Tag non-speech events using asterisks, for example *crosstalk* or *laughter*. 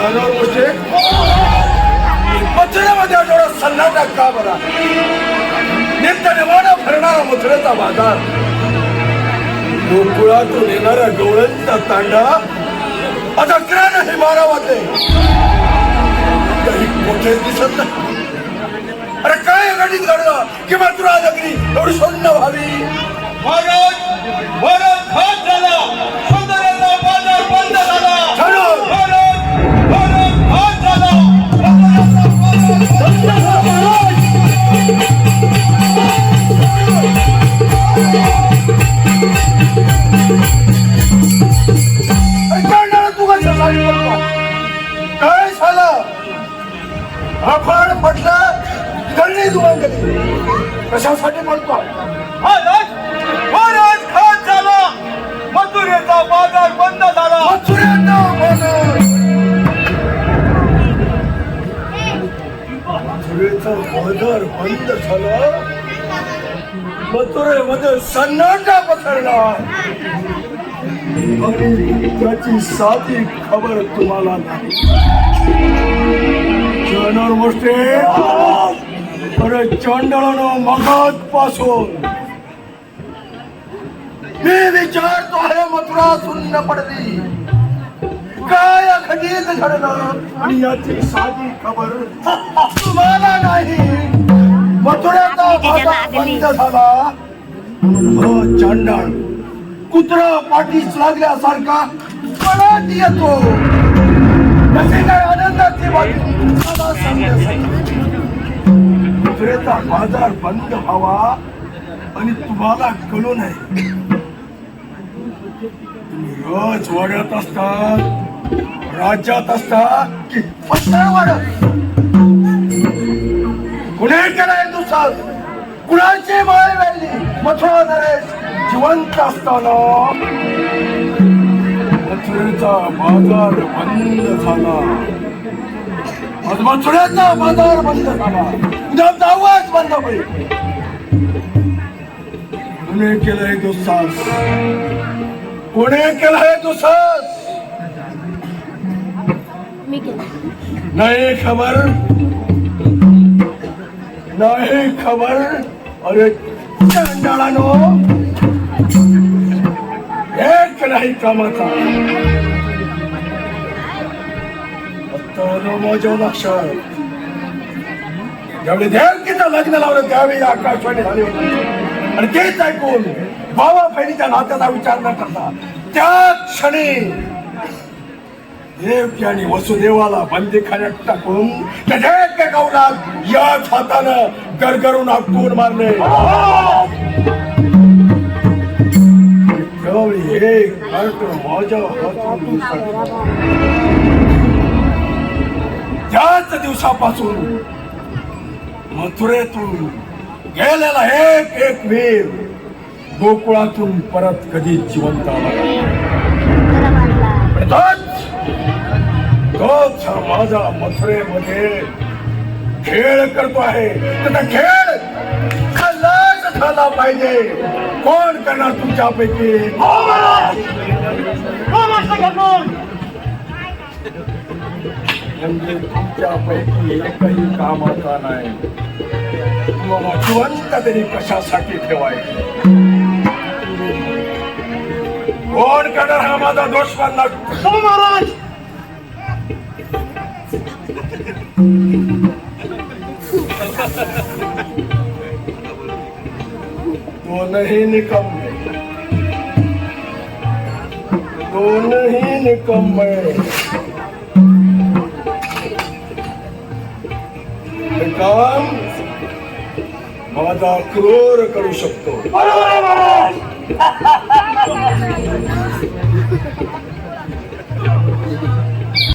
जानवर गोष्टी मथुरेमध्ये थोडा सन्नाटा का बरा नित्य निवाडा भरणारा मथुरेचा बाजार। गोकुळातून येणाऱ्या डोळ्यांचा तांडा। आता क्रान हे काही मोठे दिसत नाही अरे काय घडीत घडलं की मथुरा नगरी एवढी स्वर्ण व्हावी महाराज कधी? कशासाठी म्हणतो? झाला. मथुरेचा बाजार बंद झाला. बाजार. मथुरेचा बाजार बंद झाला. मथुरेमध्ये सन्नाटा पसरला. आणि त्याची साधी खबर तुम्हाला नाही. जनर गोष्टी अरे चंडळानं मगात पासून मी विचारतो आहे मथुरा सुन्न पडली. काय घडीत घडलं? आणि याची साधी खबर तुम्हाला नाही. बाजार बंद झाला. चांडाळ कुत्रा पाठीस लागल्यासारखा पळत येतो. कसे काय आनंदाची मला बाजार बंद व्हावा आणि तुम्हाला कळू नये. तुम्ही रोज वाढत असतात राज्यात असतात की पत्र वाढत. कुणी केलाय दुसरा कुणाची माय वेळली मथुरा नरेश जिवंत असताना. मथुरेचा बाजार बंद झाला. मथुरेचा बाजार बंद झाला. उद्याचा आवाज बंद होईल कुणी केलंय दुस्सास कोणी केलंय दुस्सास मी केलं नाही खबर नाही खबर अरे चंडाळानो एक नाही कामाचा आता माझ्या लक्षात ज्यावेळी देवकीचं लग्न लावलं त्यावेळी आकाशवाणी झाली होती. आणि तेच ऐकून बाबा बहिणीच्या नात्याचा विचार न करता त्या क्षणी देवकी आणि वसुदेवाला बंदीखान्यात टाकून त्याच्या एका कौलात याच हातानं गरगरून आपटून मारले. माझ्या त्याच दिवसापासून मथुरेतून गेलेला एक एक वीर गोकुळातून परत कधी जिवंत आला तोच माझा मथुरेमध्ये खेळ करतो आहे. त्याचा खेळ खल्लास झाला पाहिजे. कोण करणार तुमच्यापैकी? म्हणजे तुमच्यापैकी एकही कामाचा नाही तुम्हाला जिवंत तरी कशासाठी ठेवायचं कोण कडर हा माझा दोष मानणार महाराज दोनही निकम दोनही निकम काम माझा क्रूर करू शकतो. *laughs* *laughs*